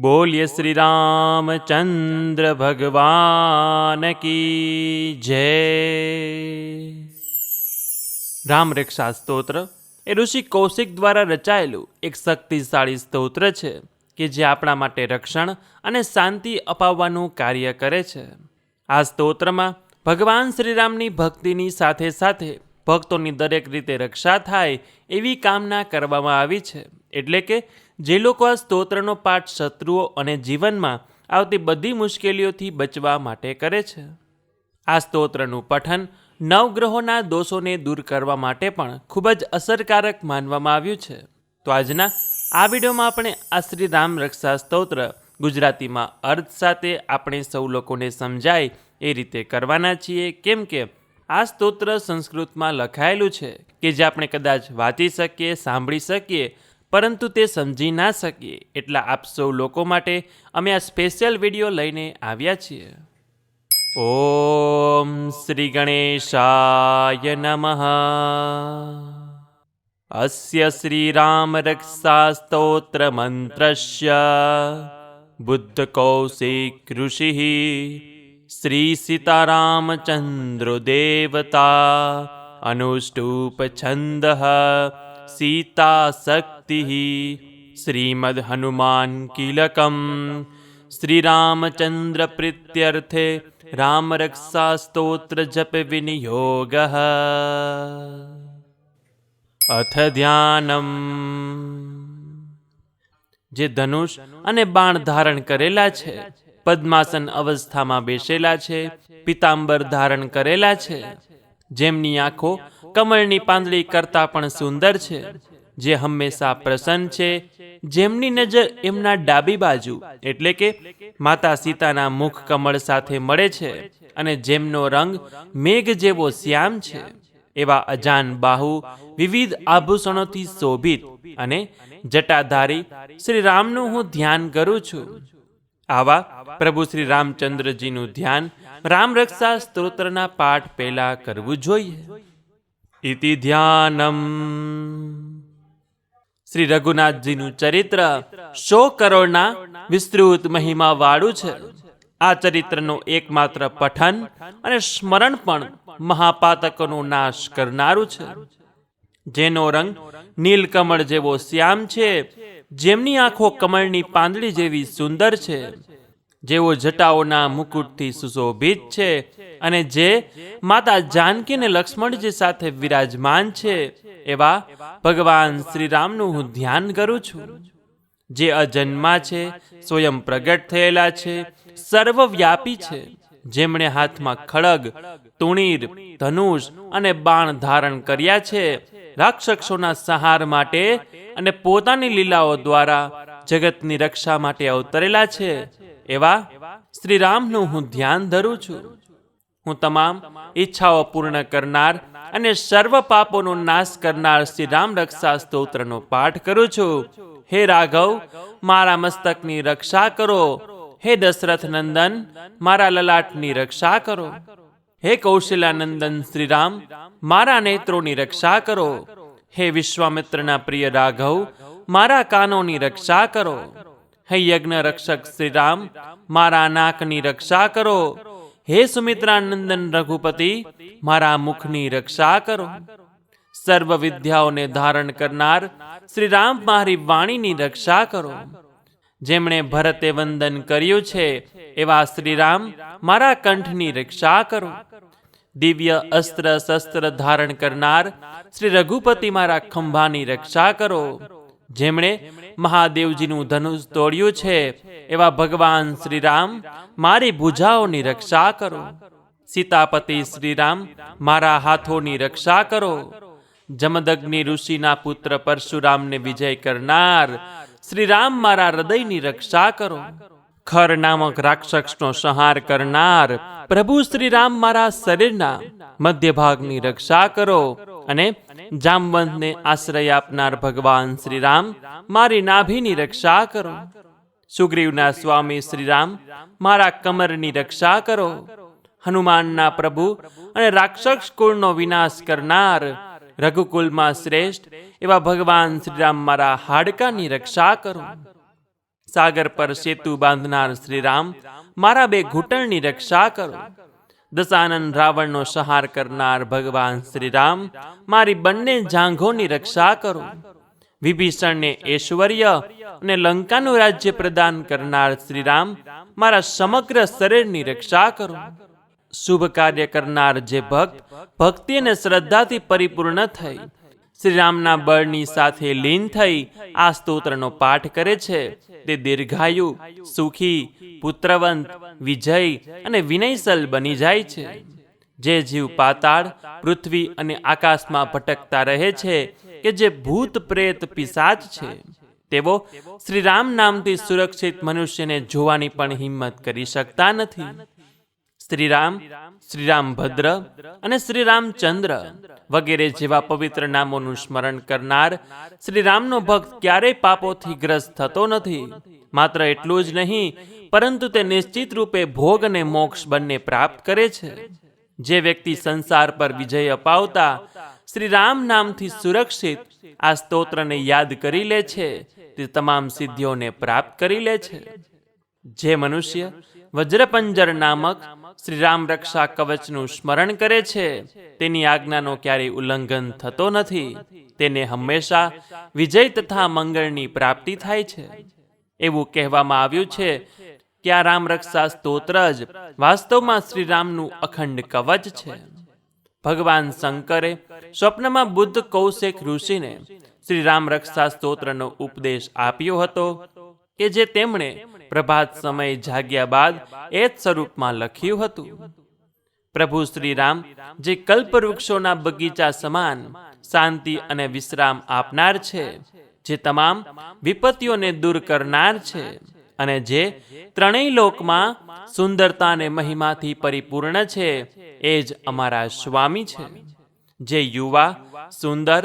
બોલ્ય શ્રી રામચંદ્ર ભગવાન કી જય. રામ રક્ષા સ્તોત્ર. એ ઋષિ કૌશિક દ્વારા રચાયેલું એક શક્તિશાળી સ્તોત્ર છે કે જે આપણા માટે રક્ષણ અને શાંતિ અપાવવાનું કાર્ય કરે છે. આ સ્તોત્રમાં ભગવાન શ્રીરામની ભક્તિની સાથે સાથે ભક્તોની દરેક રીતે રક્ષા થાય એવી કામના કરવામાં આવી છે. એટલે કે જે લોકો આ સ્તોત્રનો પાઠ શત્રુઓ અને જીવનમાં આવતી બધી મુશ્કેલીઓથી બચવા માટે કરે છે. આ સ્તોત્રનું પઠન નવગ્રહોના દોષોને દૂર કરવા માટે પણ ખૂબ જ અસરકારક માનવામાં આવ્યું છે. તો આજના આ વિડીયોમાં આપણે આ શ્રી રામ રક્ષા સ્તોત્ર ગુજરાતીમાં અર્થ સાથે આપણે સૌ લોકોને સમજાય એ રીતે કરવાના છીએ. કેમ કે આ સ્તોત્ર સંસ્કૃતમાં લખાયેલું છે કે જે આપણે કદાચ વાંચી શકીએ, સાંભળી શકીએ, પરંતુ તે સમજી ના શકીએ એટલા આપ સૌ લોકો માટે અમે આ સ્પેશિયલ વીડિયો લઈને આવ્યા છીએ. ઓમ શ્રી ગણેશાય નમઃ. અસ્ય શ્રીરામરક્ષાસ્તોત્રમન્ત્રસ્ય બુદ્ધકૌશિક ઋષિः શ્રી સીતારામચંદ્રો દેવતા અનુષ્ટુપ છંદ સીતાશક્તિ શ્રીમદહનુમાન કિલકમ શ્રીરામચંદ્ર પ્રીત્યર્થે રામરક્ષાસ્તોત્ર જપ વિનિયોગ અથ ધ્યાનમ। જે ધનુષ અને બાણ ધારણ કરેલા છે પદ્માસન અવસ્થામાં બેસેલા છે, પિતાંબર ધારણ કરેલા છે. જેમની આંખો કમળની પાંદડી કરતાં પણ સુંદર છે, જે હંમેશા પ્રસન્ન છે. જેમની નજર એમના ડાબી બાજુ, એટલે કે માતા સીતાના મુખ કમળ સાથે મળે છે અને જેમનો રંગ મેઘ જેવો શ્યામ છે. એવા અજાન બાહુ વિવિધ આભૂષણોથી શોભિત અને જટાધારી શ્રી રામનું હું ધ્યાન કરું છું. આવા પ્રભુ શ્રી રામચંદ્રજીનું ધ્યાન રામ રક્ષા સ્તોત્રના પાઠ પહેલા કરવું જોઈએ. ઇતિ ધ્યાનમ. શ્રી રઘુનાથજીનું ચરિત્ર સો કરોડના વિસ્તૃત મહિમા વાળું છે. આ ચરિત્રનું એકમાત્ર પઠન અને સ્મરણ પણ મહાપાતકોનો નાશ કરનારું છે. જેનો રંગ નીલકમળ જેવો શ્યામ છે જેમની આંખો કમળની પાંદડી જેવી સુંદર છે, જેઓ જટાઓના મુકુટથી સુશોભિત છે અને જે માતા જાનકી અને લક્ષ્મણજી સાથે વિરાજમાન છે, એવા ભગવાન શ્રીરામનું હું ધ્યાન કરું છું. જે અજન્મા છે, સ્વયં પ્રગટ થયેલા છે, સર્વવ્યાપી છે. જેમણે હાથમાં ખડગ, તુણીર, ધનુષ અને બાણ ધારણ કર્યા છે, રાક્ષસોના સંહાર માટે અને પોતાની લીલાઓ દ્વારા જગતની રક્ષા માટે અવતરેલા છે. એવા શ્રી રામનું હું ધ્યાન ધરું છું. હું તમામ ઈચ્છાઓ પૂર્ણ કરનાર અને સર્વ પાપોનો નાશ કરનાર શ્રી રામ રક્ષા સ્તોત્રનો પાઠ કરું છું. હે રાઘવ, મારા મસ્તકની રક્ષા કરો. હે દશરથ નંદન, મારા લલાટની રક્ષા કરો. હે કૌશલ્યાનંદન શ્રીરામ, મારા નેત્રોની રક્ષા કરો. હે વિશ્વામિત્રના પ્રિય રાઘવ, મારા કાનોની રક્ષા કરો. હે યજ્ઞ રક્ષક શ્રીરામ, મારા નાકની રક્ષા કરો. હે સુમિત્રાનંદન રઘુપતિ, મારા મુખની રક્ષા કરો. સર્વ વિદ્યાઓને ધારણ કરનાર શ્રી રામ મારી વાણીની રક્ષા કરો. જેમણે ભરતે વંદન કર્યું છે, એવા શ્રીરામ મારા કંઠની રક્ષા કરો. દિવ્ય અસ્ત્ર શસ્ત્ર ધારણ કરનાર શ્રી રઘુપતિ મારા ખંભાની રક્ષા કરો. જેમણે મહાદેવજીનું ધનુષ તોડ્યું છે, એવા ભગવાન શ્રીરામ મારી ભુજાઓની રક્ષા કરો. સીતાપતિ શ્રીરામ મારા હાથોની રક્ષા કરો. જમદગ્નિ ઋષિના પુત્ર પરશુરામને વિજય કરનાર શ્રીરામ મારા હૃદયની રક્ષા કરો. ખર નામક રાક્ષસનો સંહાર કરનાર પ્રભુ શ્રીરામ મારા શરીરના મધ્ય ભાગની રક્ષા કરો અને જામવંતને આશ્રય આપનાર ભગવાન શ્રીરામ મારી નાભીની રક્ષા કરો. સુગ્રીવના સ્વામી શ્રીરામ મારા કમરની રક્ષા કરો. હનુમાનના પ્રભુ અને રાક્ષસ કુળનો વિનાશ કરનાર રઘુકુલમાં શ્રેષ્ઠ એવા ભગવાન શ્રીરામ મારા હાડકાની રક્ષા કરો. સાગર પર સેતુ બાંધનાર શ્રીરામ, મારા બે ઘૂંટણની રક્ષા કરો. દશાનંદ રાવણનો સંહાર કરનાર ભગવાન શ્રીરામ, મારી બંને જાંઘોની રક્ષા કરો. વિભીષણને ઐશ્વર્ય અને લંકાનું રાજ્ય પ્રદાન કરનાર શ્રીરામ, મારા સમગ્ર શરીરની રક્ષા કરો. શુભ કાર્ય કરનાર જે ભક્ત ભક્તિ અને શ્રદ્ધાથી પરિપૂર્ણ થઈ શ્રીરામના બળની સાથે લીન થઈ આ સ્તોત્રનો પાઠ કરે છે. તે દીર્ઘાયુ, સુખી, પુત્રવંત, વિજય અને વિનયસલ બની જાય છે. જે જીવ પાતાળ, પૃથ્વી અને આકાશમાં ભટકતા રહે છે કે જે ભૂત પ્રેત પિશાચ છે. તેઓ શ્રીરામ નામથી સુરક્ષિત મનુષ્યને જોવાની પણ હિંમત કરી શકતા નથી. શ્રીરામ શ્રીરામ ભદ્ર અને શ્રીરામચંદ્ર વગેરે જેવા પવિત્ર નામોનું સ્મરણ કરનાર શ્રીરામનો ભક્ત ક્યારેય પાપોથી ગ્રસ્ત થતો નથી. માત્ર એટલું જ નહીં, પરંતુ તે નિશ્ચિત રૂપે ભોગ અને મોક્ષ બંને પ્રાપ્ત કરે છે. જે વ્યક્તિ સંસાર પર વિજય અપાવતા શ્રીરામ નામથી સુરક્ષિત આ સ્તોત્રને યાદ કરી લે છે, તે તમામ સિદ્ધિઓને પ્રાપ્ત કરી લે છે. જે મનુષ્ય વજ્રપંજર નામક શ્રી રામ રક્ષા કવચનું સ્મરણ કરે છે. તેની આજ્ઞાનો ક્યારેય ઉલ્લંઘન થતો નથી. તેને હંમેશા વિજય તથા મંગળની પ્રાપ્તિ થાય છે. એવું કહેવામાં આવ્યું છે કે આ રામ રક્ષા સ્તોત્ર જ વાસ્તવમાં શ્રીરામનું અખંડ કવચ છે. ભગવાન શંકરે સ્વપ્નમાં બુદ્ધ કૌશિક ઋષિને શ્રી રામ રક્ષા સ્તોત્રનો ઉપદેશ આપ્યો હતો કે જે તેમણે પ્રભાત સમયે જાગ્યા બાદ એ જ સ્વરૂપમાં લખ્યું હતું. પ્રભુ શ્રી રામ જે કલ્પવૃક્ષોના બગીચા સમાન શાંતિ અને વિશ્રામ આપનાર છે, જે તમામ વિપત્તિઓને દૂર કરનાર છે અને જે ત્રણેય લોકમાં સુંદરતા અને મહિમાથી પરિપૂર્ણ છે, એ જ અમારા સ્વામી છે. જે યુવા, સુંદર,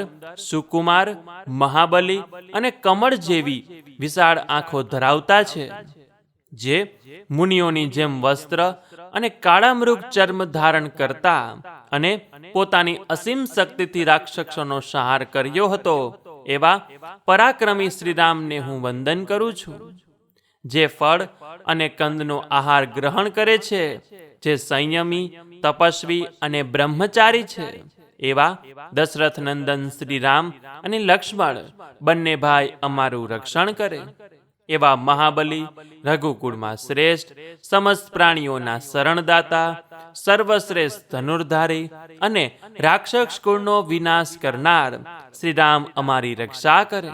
સુકુમાર, મહાબલી અને કમળ જેવી વિશાળ આંખો ધરાવતા છે. જે મુનિઓની જેમ વસ્ત્ર અને કાળા મૃગ ચર્મ ધારણ કરતા અને પોતાની અસીમ શક્તિથી રાક્ષસોનો સંહાર કર્યો હતો, એવા પરાક્રમી શ્રીરામને હું વંદન કરું છું. જે ફળ અને કંદનો આહાર ગ્રહણ કરે છે, જે સંયમી, તપસ્વી અને બ્રહ્મચારી છે, એવા દશરથ નંદન શ્રીરામ અને લક્ષ્મણ બંને ભાઈ અમારું રક્ષણ કરે. એવા મહાબલી, રઘુકુળમાં શ્રેષ્ઠ, સમસ્ત પ્રાણીઓના શરણદાતા, સર્વશ્રેષ્ઠ ધનુર્ધારી અને રાક્ષસ કુળનો વિનાશ કરનાર શ્રીરામ અમારી રક્ષા કરે.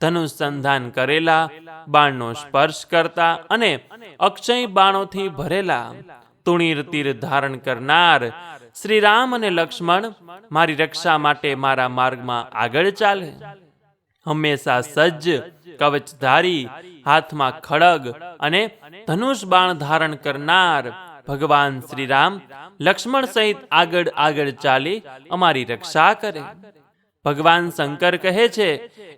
ધનુસંધાન કરેલા, બાણનો સ્પર્શ કરતા અને અક્ષય બાણોથી ભરેલા, તુણીર તીર ધારણ કરનાર શ્રી રામ અને લક્ષ્મણ મારી રક્ષા માટે મારા માર્ગમાં આગળ ચાલે. હંમેશા સજ્જ કવચધારી, હાથમાં ખડગ અને ધનુષ બાણ ધારણ કરનાર ભગવાન શ્રી રામ લક્ષ્મણ સહિત આગળ આગળ ચાલી અમારી રક્ષા કરે. ભગવાન શંકર કહે છે,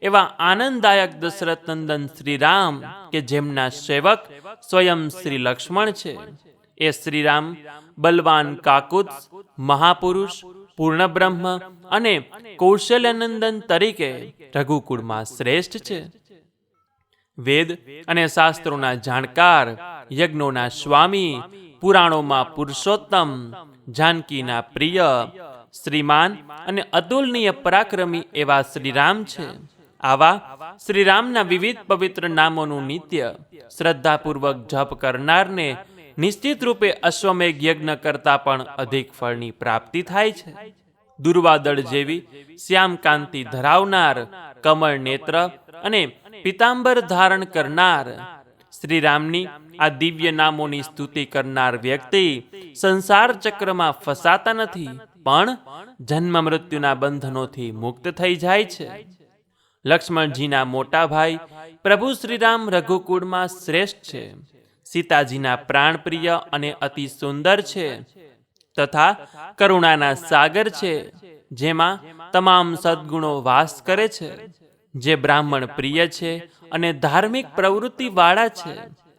એવા આનંદદાયક દશરથ નંદન શ્રી રામ કે જેમના સેવક સ્વયં શ્રી લક્ષ્મણ છે. એ શ્રીરામ બલવાન કાકુત મહાપુરુષ પૂર્ણ બ્રહ્મ અને કૌશલ્યનંદન તરીકે રઘુકુળમાં શ્રેષ્ઠ છે. વેદ અને શાસ્ત્રોના જાણકાર, યજ્ઞોના સ્વામી, પુરાણોમાં પુરુષોત્તમ, જાનકીના પ્રિય, શ્રીમાન અને અતુલનીય પરાક્રમી એવા શ્રીરામ છે. આવા શ્રીરામના વિવિધ પવિત્ર નામોનું નિત્ય શ્રદ્ધાપૂર્વક જપ કરનારને નિશ્ચિત રૂપે અશ્વમેઘ યજ્ઞ કરતા પણ અધિક ફળની પ્રાપ્તિ થાય છે. દુર્વાદળ જેવી શ્યામકાંતિ ધરાવનાર કમળ નેત્ર અને પિતાંબર ધારણ કરનાર, શ્રીરામની આ દિવ્ય નામોની સ્તુતિ કરનાર વ્યક્તિ સંસાર ચક્રમાં ફસાતા નથી, પણ જન્મ મૃત્યુના બંધનોથી મુક્ત થઈ જાય છે. લક્ષ્મણજીના મોટા ભાઈ પ્રભુ શ્રીરામ રઘુકુળમાં શ્રેષ્ઠ છે. સીતાજીના પ્રાણપ્રિય અને અતિ સુંદર છે તથા કરુણાના સાગર છે, જેમાં તમામ સદ્ગુણો વાસ કરે છે. જે બ્રાહ્મણ પ્રિય છે અને ધાર્મિક પ્રવૃત્તિવાળા છે,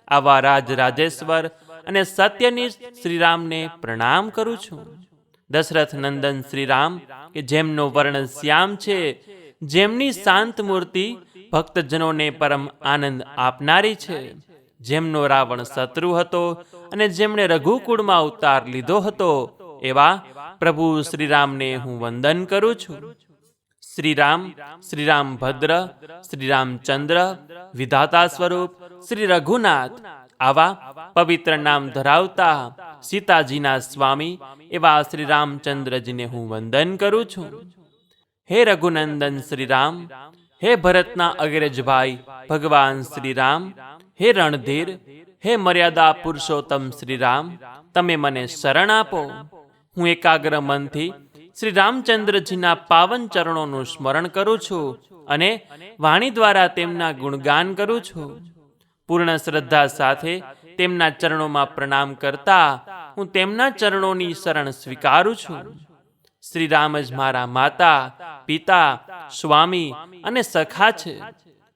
આવા રાજ રાજેશ્વર અને સત્યનિષ્ઠ શ્રીરામને પ્રણામ કરું છું. દશરથ નંદન શ્રીરામ, કે જેમનો વર્ણ શ્યામ છે, જેમની શાંત મૂર્તિ ભક્તજનોને પરમ આનંદ આપનારી છે, જેમનો રાવણ શત્રુ હતો અને જેમણે રઘુકુળમાં અવતાર લીધો હતો, એવા પ્રભુ શ્રીરામને હું વંદન કરું છું. શ્રીરામ શ્રીરામ ભદ્ર શ્રીરામચંદ્ર વિધાતા સ્વરૂપ, શ્રી રઘુનાથ, આવા પવિત્ર નામ ધરાવતા સીતાજીના સ્વામી, એવા શ્રી રામચંદ્રજીને હું વંદન કરું છું. હે રઘુનંદન શ્રીરામ, હે ભરતના અગ્રજભાઈ, ભગવાન શ્રીરામ, હે રણધીર, હે મર્યાદા પુરુષોત્તમ શ્રીરામ, તમે મને શરણ આપો. હું એકાગ્ર મનથી શ્રી રામચંદ્રજીના પાવન ચરણોનું સ્મરણ કરું છું અને વાણી દ્વારા તેમના ગુણગાન કરું છું. પૂર્ણ શ્રદ્ધા સાથે તેમના ચરણોમાં પ્રણામ કરતા હું તેમના ચરણોની શરણ સ્વીકારું છું. શ્રી રામ જ મારા માતા, પિતા, સ્વામી અને સખા છે.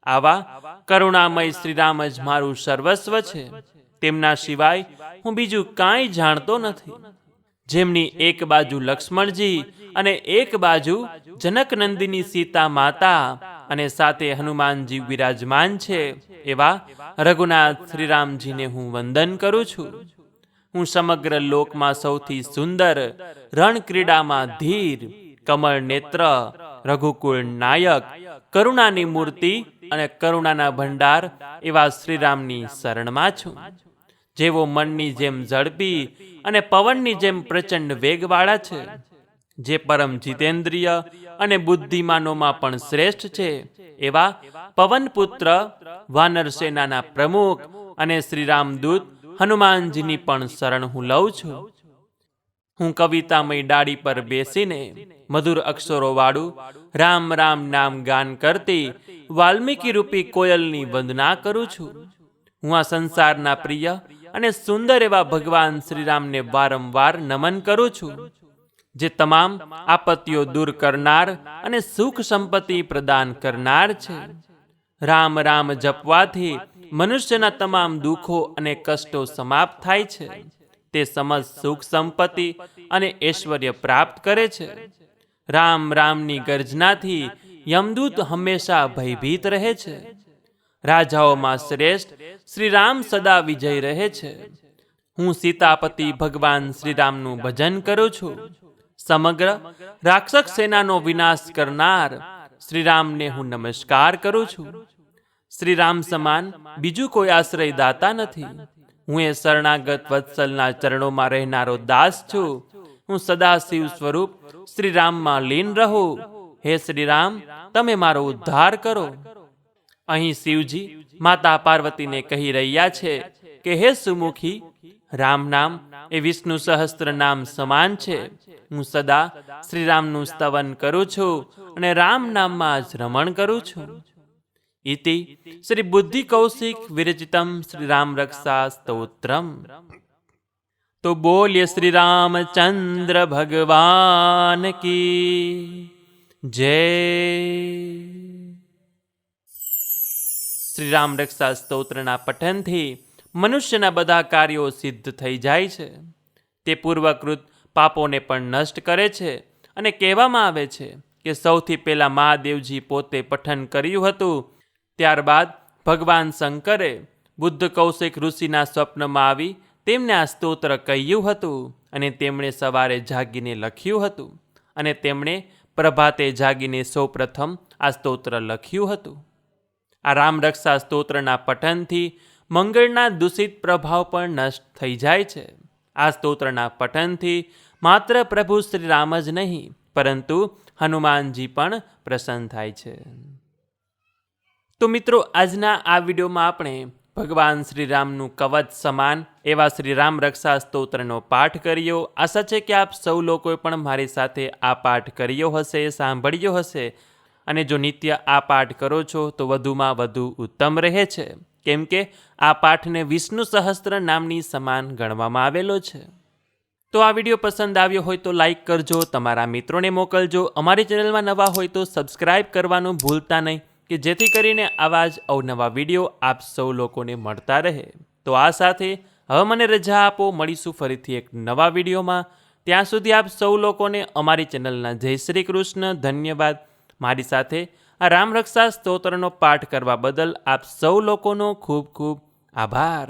આવા કરુણામય શ્રી રામ જ મારું સર્વસ્વ છે. તેમના સિવાય હું બીજું કાંઈ જાણતો નથી. જેમની એક બાજુ લક્ષ્મણજી અને એક બાજુ જનકનંદિની સીતા માતા અને સાથે હનુમાનજી વિરાજમાન છે, એવા રઘુનાથ શ્રીરામજીને હું વંદન કરું છું. હું સમગ્ર લોકમાં સૌથી સુંદર રણ ક્રીડામાં ધીર, કમળ નેત્ર, રઘુકુળ નાયક, કરુણાની મૂર્તિ અને કરુણાના ભંડાર એવા શ્રીરામની શરણમાં છું. જેવો મનની જેમ ઝડપી અને પવનની જેમ પ્રચંડ વેગવાળા છે, જે પરમ જીતેન્દ્રિય અને બુદ્ધિમાનોમાં પણ શ્રેષ્ઠ છે, એવા પવનપુત્ર, વાનર સેનાના પ્રમુખ અને શ્રીરામદૂત હનુમાનજીની પણ શરણ હું લઉં છું. હું કવિતામય ડાળી પર બેસીને મધુર અક્ષરો વાળું રામ રામ નામ ગાન કરતી વાલ્મીકી રૂપી કોયલની વંદના કરું છું. હું આ સંસારના પ્રિય અને સુંદર એવા ભગવાન શ્રીરામને વારંવાર નમન કરું છું, જે તમામ આપત્તિઓ દૂર કરનાર અને સુખ સંપત્તિ પ્રદાન કરનાર છે. રામ રામ જપવાથી મનુષ્યના તમામ દુઃખો અને કષ્ટો સમાપ્ત થાય છે. તે સમજ સુખ સંપત્તિ અને ઐશ્વર્ય પ્રાપ્ત કરે છે. રામ રામની ગર્જનાથી યમદૂત હંમેશા ભયભીત રહે છે. રાજાઓમાં શ્રેષ્ઠ શ્રી રામ સદા વિજય રહે છે. હું સીતાપતિ ભગવાન શ્રીરામનું ભજન કરું છું. સમગ્ર રાક્ષસ સેનાનો વિનાશ કરનાર શ્રીરામને હું નમસ્કાર કરું છું. શ્રીરામ સમાન બીજું કોઈ આશ્રય દાતા નથી. હું એ શરણાગત વત્સલના ચરણોમાં રહેનારો દાસ છું. હું સદા શિવ સ્વરૂપ શ્રીરામમાં લીન રહું. હે શ્રીરામ, તમે મારો ઉદ્ધાર કરો. અહીં શિવજી માતા પાર્વતીને કહી રહ્યા છે કે, હે સુમુખી, રામ નામ એ વિષ્ણુ સહસ્ત્ર નામ સમાન છે. હું સદા શ્રીરામનું સ્તવન કરું છું અને રામ નામમાં જ રમણ કરું છું. ઇતિ શ્રી બુદ્ધિ કૌશિક વિરચિતમ શ્રી રામ રક્ષા સ્તોત્રમ. તો બોલ્ય શ્રી રામચંદ્ર ભગવાન કી જય. શ્રી રામ રક્ષા સ્તોત્રના પઠનથી મનુષ્યના બધા કાર્યો સિદ્ધ થઈ જાય છે. તે પૂર્વકૃત પાપોને પણ નષ્ટ કરે છે અને કહેવામાં આવે છે કે સૌથી પહેલાં મહાદેવજી પોતે પઠન કર્યું હતું, ત્યારબાદ ભગવાન શંકરે બુદ્ધ કૌશિક ઋષિના સ્વપ્નમાં આવી તેમને આ સ્તોત્ર કહ્યું હતું અને તેમણે સવારે જાગીને લખ્યું હતું અને તેમણે પ્રભાતે જાગીને સૌપ્રથમ આ સ્તોત્ર લખ્યું હતું. આ રામરક્ષા સ્તોત્રના પઠનથી મંગળના દૂષિત પ્રભાવ પણ નષ્ટ થઈ જાય છે. આ સ્તોત્રના પઠનથી માત્ર પ્રભુ શ્રી રામ જ નહીં, પરંતુ હનુમાનજી પણ પ્રસન્ન થાય છે. તો મિત્રો, આજના આ વિડીયોમાં આપણે ભગવાન શ્રી રામનું કવચ સમાન એવા શ્રી રામ રક્ષા સ્તોત્રનો પાઠ કર્યો. આશા છે કે આપ સૌ લોકોએ પણ મારી સાથે આ પાઠ કર્યો હશે, સાંભળ્યો હશે. અને જો નિત્ય આ પાઠ કરો છો, તો વધુમાં વધુ ઉત્તમ રહે છે. કેમ કે આ પાઠને વિષ્ણુ સહસ્ત્ર નામની સમાન ગણવામાં આવેલો છે. તો આ વીડિયો પસંદ આવ્યો હોય તો લાઈક કરજો, તમારા મિત્રોને મોકલજો. અમારી ચેનલમાં નવા હોય તો સબસ્ક્રાઈબ કરવાનું ભૂલતા નહીં, કે જેથી કરીને આવા જ અવનવા વીડિયો આપ સૌ લોકોને મળતા રહે. તો આ સાથે હવે મને રજા આપો. મળીશું ફરીથી એક નવા વિડીયોમાં. ત્યાં સુધી આપ સૌ લોકોને અમારી ચેનલના જય શ્રી કૃષ્ણ. ધન્યવાદ. મારી સાથે આ રામરક્ષા સ્તોત્રનો પાઠ કરવા બદલ આપ સૌ લોકોનો ખૂબ ખૂબ આભાર.